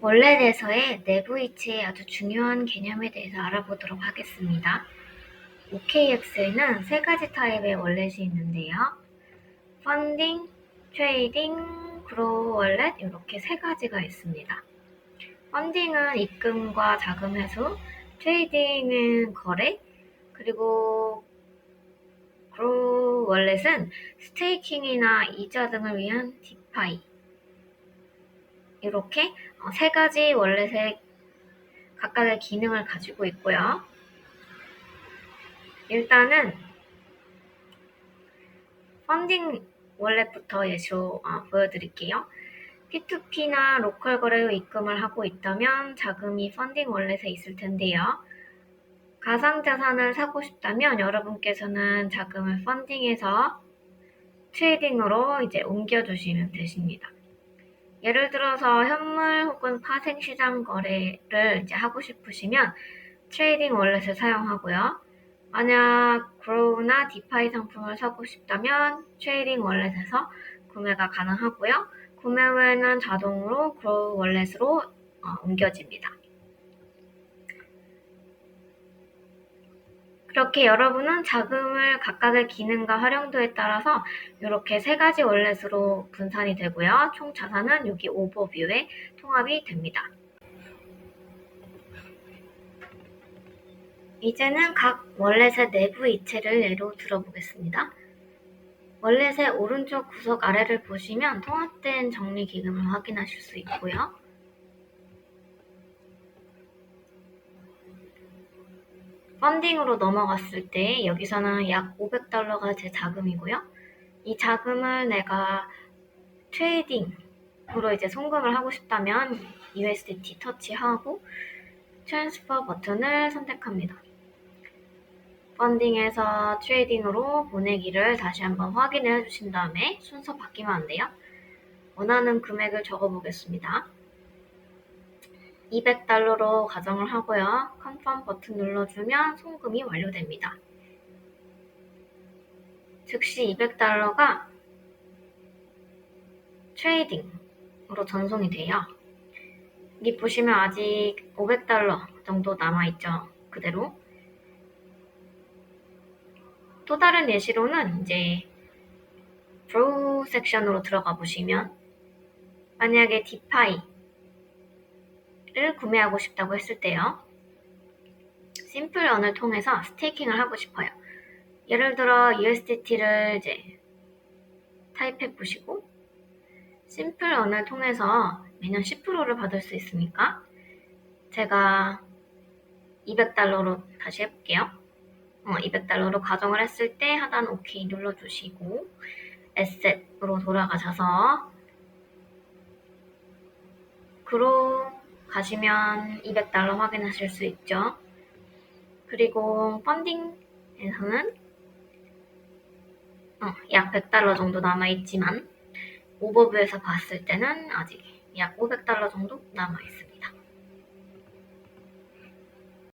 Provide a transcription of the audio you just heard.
원래대에서의 내부 이체의 아주 중요한 개념에 대해서 알아보도록 하겠습니다. OKX에는 세 가지 타입의 월렛이 있는데요. 펀딩, 트레이딩, 그로우 월렛 이렇게 세 가지가 있습니다. 펀딩은 입금과 자금 회수, 트레이딩은 거래, 그리고 그로우 월렛은 스테이킹이나 이자 등을 위한 디파이 이렇게 어, 세 가지 월렛의 각각의 기능을 가지고 있고요. 일단은 펀딩 월렛부터 예시로 어, 보여드릴게요. P2P나 로컬 거래로 입금을 하고 있다면 자금이 펀딩 월렛에 있을 텐데요. 가상 자산을 사고 싶다면 여러분께서는 자금을 펀딩에서 트레이딩으로 이제 옮겨주시면 되십니다. 예를 들어서 현물 혹은 파생 시장 거래를 이제 하고 싶으시면 트레이딩 월렛을 사용하고요. 만약 그로우나 디파이 상품을 사고 싶다면 트레이딩 월렛에서 구매가 가능하고요. 구매 후에는 자동으로 그로우 월렛으로 어, 옮겨집니다. 그렇게 여러분은 자금을 각각의 기능과 활용도에 따라서 이렇게 세 가지 월렛으로 분산이 되고요. 총 자산은 여기 오버뷰에 통합이 됩니다. 이제는 각 월렛의 내부 이체를 예로 들어보겠습니다. 월렛의 오른쪽 구석 아래를 보시면 통합된 정리 기금을 확인하실 수 있고요. 펀딩으로 넘어갔을 때 여기서는 약 500달러가 제 자금이고요. 이 자금을 내가 트레이딩으로 이제 송금을 하고 싶다면 USDT 터치하고 트랜스퍼 버튼을 선택합니다. 펀딩에서 트레이딩으로 보내기를 다시 한번 확인해 주신 다음에 순서 바뀌면 안 돼요. 원하는 금액을 적어 보겠습니다. 200달러로 가정을 하고요. 컨펌 버튼 눌러주면 송금이 완료됩니다. 즉시 200달러가 트레이딩으로 전송이 돼요. 여기 보시면 아직 500달러 정도 남아있죠. 그대로. 또 다른 예시로는 이제 브로우 섹션으로 들어가 보시면 만약에 디파이 를 구매하고 싶다고 했을 때요. 심플런을 통해서 스테이킹을 하고 싶어요. 예를 들어 USDT를 이제 타입해 보시고 심플런을 통해서 매년 10%를 받을 수 있으니까 제가 200달러로 다시 해볼게요. 어, 200달러로 가정을 했을 때 하단 OK 눌러주시고 에셋으로 돌아가셔서 그로 가시면 200달러 확인하실 수 있죠. 그리고 펀딩에서는 어, 약 100달러 정도 남아있지만 오버뷰에서 봤을 때는 아직 약 500달러 정도 남아있습니다.